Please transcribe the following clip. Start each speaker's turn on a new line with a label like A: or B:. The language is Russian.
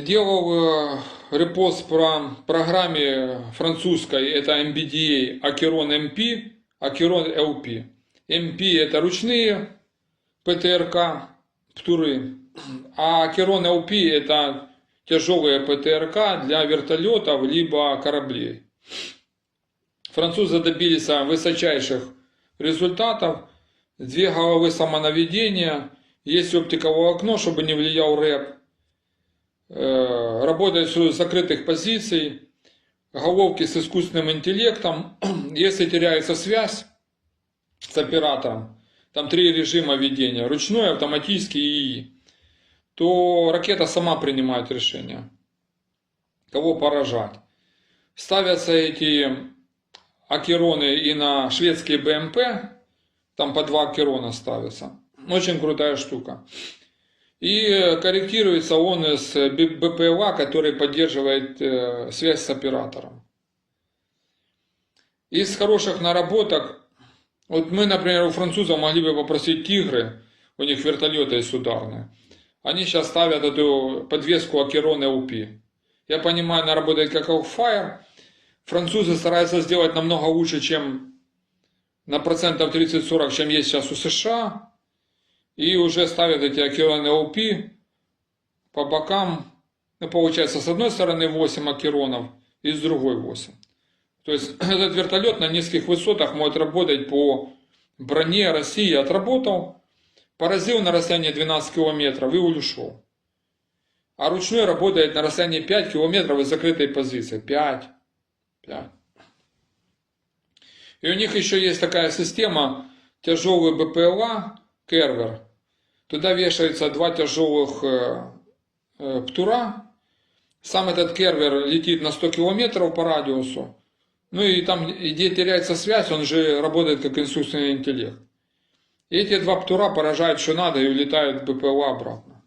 A: Делал э, репост про программе французской, это MBDA, Акерон MP, Акерон LP. MP это ручные ПТРК, птуры, а Акерон LP это тяжелые ПТРК для вертолетов либо кораблей. Французы добились высочайших результатов. Две головы самонаведения, есть оптиковое окно, чтобы не влиял рэп. Работает с закрытых позиций, головки с искусственным интеллектом. Если теряется связь с оператором, там три режима ведения, ручной, автоматический и то ракета сама принимает решение, кого поражать. Ставятся эти акероны и на шведские БМП, там по два акерона ставятся. Очень крутая штука. И корректируется он с БПЛА, который поддерживает э, связь с оператором. Из хороших наработок, вот мы, например, у французов могли бы попросить тигры, у них вертолеты есть ударные. Они сейчас ставят эту подвеску Акерон LP. Я понимаю, она работает как Fire. Французы стараются сделать намного лучше, чем на процентов 30-40, чем есть сейчас у США. И уже ставят эти Акерон LP по бокам. Ну, получается, с одной стороны 8 акеронов и с другой 8. То есть этот вертолет на низких высотах может работать по броне России. Отработал, поразил на расстоянии 12 километров и ушел. А ручной работает на расстоянии 5 километров из закрытой позиции. 5. 5. И у них еще есть такая система тяжелый БПЛА, кервер. Туда вешаются два тяжелых э, э, птура. Сам этот кервер летит на 100 километров по радиусу. Ну и там, где теряется связь, он же работает как искусственный интеллект. И эти два птура поражают, что надо, и улетают в БПЛА обратно.